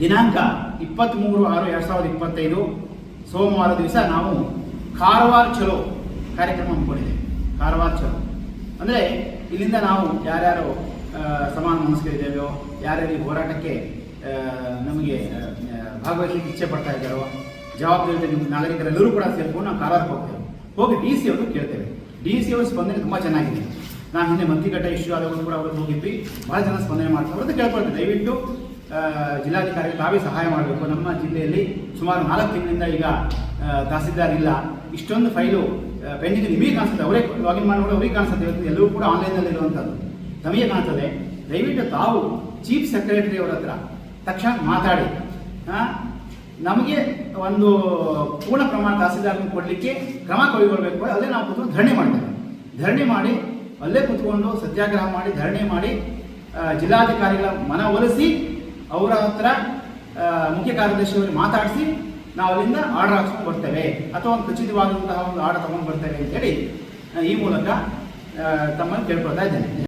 ದಿನಾಂಕ ಇಪ್ಪತ್ತ್ಮೂರು ಆರು ಎರಡು ಸಾವಿರದ ಇಪ್ಪತ್ತೈದು. ಸೋಮವಾರ ದಿವಸ ನಾವು ಕಾರವಾರ ಚಲೋ ಕಾರ್ಯಕ್ರಮ ಹಮ್ಮಿಕೊಂಡಿದ್ದೇವೆ. ಕಾರವಾರ ಚಲೋ. ಅಂದರೆ ಇಲ್ಲಿಂದ ನಾವು ಯಾರ್ಯಾರು ಸಮಾನ ಮನಸ್ಕರಿದ್ದೇವೆಯೋ, ಯಾರ್ಯಾರು ಹೋರಾಟಕ್ಕೆ ನಮಗೆ ಭಾಗವಹಿಸಿ ಭಾಗವಹಿಸಲಿಕ್ಕೆ ಇಚ್ಛೆ ಪಡ್ತಾ ಇದ್ದಾರೋ ಜವಾಬ್ದಾರಿ ನಿಮ್ಮ ನಾಗರಿಕರೆಲ್ಲರೂ ಕೂಡ ಸೇರ್ಕೊಂಡು ನಾವು ಕಾರವಾರಕ್ಕೆ ಹೋಗ್ತೇವೆ. ಹೋಗಿ ಡಿ ಸಿ ಅವರು ಕೇಳ್ತೇವೆ. ಡಿ ಸಿ ಅವರು ಸ್ಪಂದನೆ ತುಂಬ ಚೆನ್ನಾಗಿದೆ. ನಾನು ಹಿಂದೆ ಮಂತ್ರಿಗಟ್ಟೆ ಇಶ್ಯೂ ಆದವರು ಕೂಡ ಅವರು ಹೋಗಿದ್ವಿ. ಭಾಳ ಜನ ಸ್ಪಂದನೆ ಮಾಡ್ತಾರೆ ಅಂತ ಕೇಳ್ಕೊಳ್ತೇವೆ. ದಯವಿಟ್ಟು ಆ, ಜಿಲ್ಲಾಧಿಕಾರಿ ತಾವೇ ಸಹಾಯ ಮಾಡಬೇಕು. ನಮ್ಮ ಜಿಲ್ಲೆಯಲ್ಲಿ ಸುಮಾರು ನಾಲ್ಕು ತಿಂಗಳಿಂದ ಈಗ ತಹಸೀಲ್ದಾರ್ ಇಲ್ಲ. ಇಷ್ಟೊಂದು ಫೈಲು ಪೆಂಡಿಂಗ್ ನಿಮಗೆ ಕಾಣಿಸುತ್ತೆ. ಅವರೇ ಲಾಗಿನ್ ಮಾಡಿಕೊಂಡು ಅವರಿಗೆ ಕಾಣಿಸುತ್ತೆ. ಎಲ್ಲವೂ ಕೂಡ ಆನ್ಲೈನಲ್ಲಿ ಇರುವಂಥದ್ದು. ನಮಗೆ ಕಾಣ್ತದೆ ದಯವಿಟ್ಟು ತಾವು ಚೀಫ್ ಸೆಕ್ರೆಟರಿ ಅವರ ಹತ್ರ ತಕ್ಷಣ ಮಾತಾಡಿ. ನಮಗೆ ಒಂದು ಪೂರ್ಣ ಪ್ರಮಾಣ ತಹಸೀಲ್ದಾರ್ನ ಕೊಡಲಿಕ್ಕೆ ಕ್ರಮ ಕೈಗೊಳ್ಳಬೇಕು ಅಲ್ಲೇ ನಾವು ಕೂತ್ಕೊಂಡು ಧರಣಿ ಮಾಡ್ತೇವೆ. ಧರಣಿ ಮಾಡಿ ಅಲ್ಲೇ ಕೂತ್ಕೊಂಡು ಸತ್ಯಾಗ್ರಹ ಮಾಡಿ ಧರಣಿ ಮಾಡಿ ಜಿಲ್ಲಾಧಿಕಾರಿಗಳ ಮನವೊಲಿಸಿ ಅವರ ಹತ್ರ ಮುಖ್ಯ ಕಾರ್ಯದರ್ಶಿಯವರು ಮಾತಾಡಿಸಿ ನಾವು ಅಲ್ಲಿಂದ ಆರ್ಡರ್ ಹಾಕ್ಸ್ಕೊಂಡು ಬರ್ತೇವೆ ಅಥವಾ ಒಂದು ಖಚಿತವಾದಂತಹ ಒಂದು ಆರ್ಡರ್ ತಗೊಂಡು ಬರ್ತೇವೆ ಅಂತೇಳಿ ಈ ಮೂಲಕ ತಮ್ಮನ್ನು ಕೇಳ್ಕೊಳ್ತಾ ಇದ್ದೇನೆ.